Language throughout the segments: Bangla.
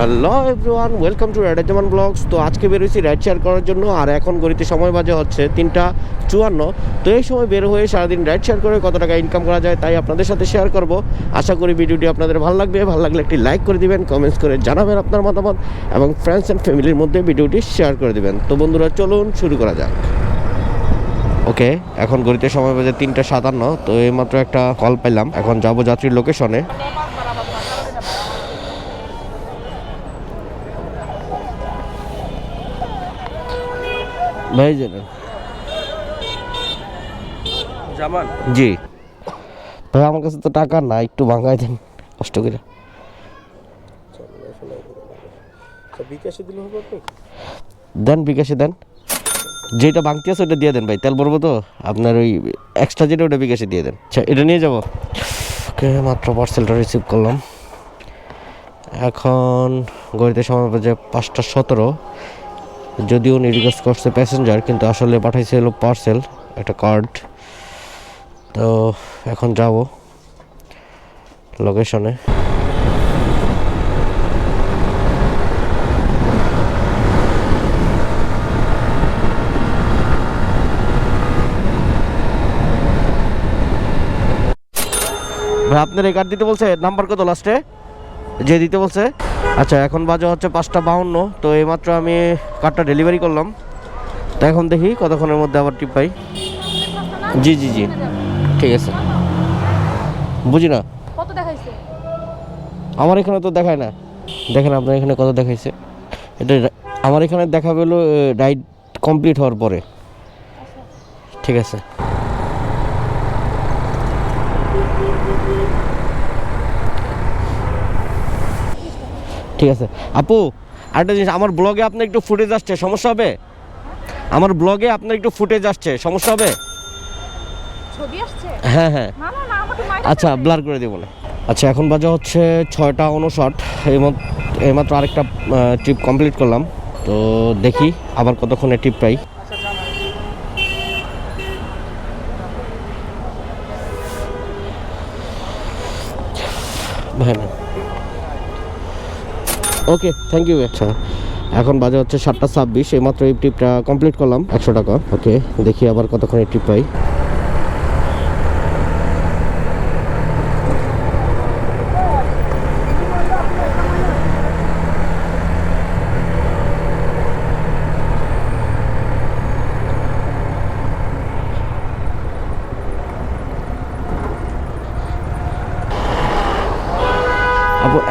Hello everyone, welcome to Rider Blogs. তো আজকে বেরোয়েছি রাইড শেয়ার করার জন্য, আর এখন গড়িতে সময় বাজে হচ্ছে তিনটা চুয়ান্ন। তো এই সময় বের হয়ে সারাদিন রাইড শেয়ার করে কত টাকা ইনকাম করা যায় তাই আপনাদের সাথে শেয়ার করব। আশা করি ভিডিওটি আপনাদের ভালো লাগবে। ভালো লাগলে একটি লাইক করে দিবেন কমেন্টস করে জানাবেন আপনার মতামত, এবং ফ্রেন্ডস অ্যান্ড ফ্যামিলির মধ্যে ভিডিওটি শেয়ার করে দিবেন। তো বন্ধুরা, চলুন শুরু করা যাক। ওকে, এখন গড়িতে সময় বাজে তিনটা সাতান্ন, তো এইমাত্র একটা কল পেলাম এখন যাব যাত্রীর লোকেশনে ভাই জানেন জামান? জি। ভাই আমার কাছে তো টাকা না একটু ভাঙাই দেন কষ্ট করে। বিকাশে দিলে হবে আপনি দেন বিকাশে দেন। যেটা ভাঙতি আছে ওটা দিয়ে দেন ভাই তেল ভরবো তো? আপনার ওই এক্সট্রা যেটা ওটা বিকাশে দিয়ে দেন। আচ্ছা এটা নিয়ে যাব। ওকে মাত্র পার্সেলটা রিসিভ করলাম। এখন গড়িতে সময় বাজে পাঁচটা সতেরো। যদিও উনি রিকোয়েস্ট করছে প্যাসেঞ্জার কিন্তু আসলে পাঠাইছে হলো পার্সেল একটা কার্ড তো এখন যাব লোকেশনে আপনার এই কার্ড দিতে বলছে নাম্বার কত লাস্টে যে দিতে বলছে? আচ্ছা এখন বাজে হচ্ছে পাঁচটা বাউন্ন তো এইমাত্র আমি কার্ডটা ডেলিভারি করলাম। তো এখন দেখি কতক্ষণের মধ্যে আবার টিপ পাই। জি জি জি। ঠিক আছে। বুঝি না? আমার এখানে তো দেখায় না। দেখেন আপনার এখানে কত দেখাইছে। এটা আমার এখানে দেখা হলো রাইড কমপ্লিট হওয়ার পরে। ঠিক আছে। ঠিক আছে। আপু আরেকটা জিনিস আমার ব্লগে আপনার একটু ফুটেজ আসছে সমস্যা হবে? আমার ব্লগে আপনার একটু ফুটেজ আসছে সমস্যা হবে? হ্যাঁ হ্যাঁ। আচ্ছা ব্লার করে দেবো না আচ্ছা এখন বাজে হচ্ছে ছয়টা উনষাট। এইমাত্র এইমাত্র আরেকটা ট্রিপ কমপ্লিট করলাম। তো দেখি আবার কতক্ষণে ট্রিপ পাই। ভাই না। ওকে থ্যাংক ইউ আচ্ছা এখন বাজে হচ্ছে সাতটা ছাব্বিশ এইমাত্র এই ট্রিপটা কমপ্লিট করলাম একশো টাকা। ওকে দেখি আবার কতক্ষণে ট্রিপ পাই।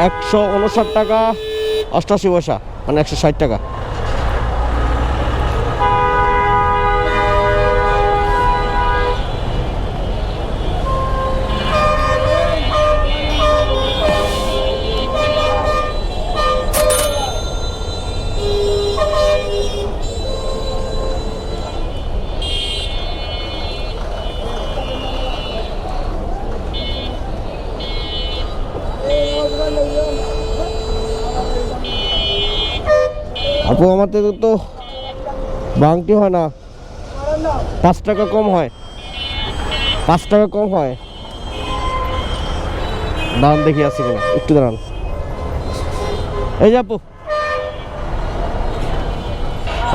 একশো উনষাট টাকা। অষ্টাশি পয়সা মানে একশো ষাট টাকা। আপু আমাদের তো ভাঙতি হয় না। পাঁচ টাকা কম হয়। পাঁচ টাকা কম হয়। দাঁড়ান, দেখি আছে কিনা। একটু দাঁড়ান। এই যে আপু।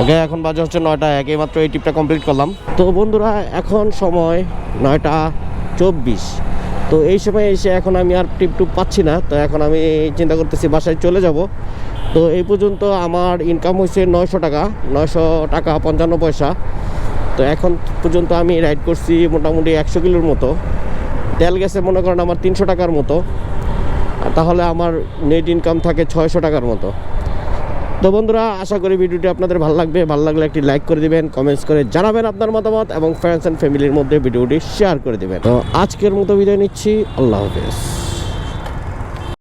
ওকে এখন বাজে হচ্ছে নয়টা এক। মাত্র এই ট্রিপটা কমপ্লিট করলাম। তো বন্ধুরা, এখন সময় নয়টা চব্বিশ। তো এই সময় এসে এখন আমি আর টিপ টুপ পাচ্ছি না। তো এখন আমি চিন্তা করতেছি বাসায় চলে যাব। তো এই পর্যন্ত আমার ইনকাম হয়েছে নয়শো টাকা নয়শো টাকা পঞ্চান্ন পয়সা। তো এখন পর্যন্ত আমি রাইড করছি মোটামুটি একশো কিলোর মতো। তেল গেছে মনে করেন আমার তিনশো টাকার মতো। তাহলে আমার নেট ইনকাম থাকে ছয়শো টাকার মতো। তো বন্ধুরা, আশা করি ভিডিওটি আপনাদের ভালো লাগবে। ভালো লাগলে একটি লাইক করে দিবেন কমেন্টস করে জানাবেন আপনার মতামত এবং ফ্রেন্ডস অ্যান্ড ফ্যামিলির মধ্যে ভিডিওটি শেয়ার করে দিবেন। তো আজকের মতো বিদায় নিচ্ছি। আল্লাহ হাফেজ।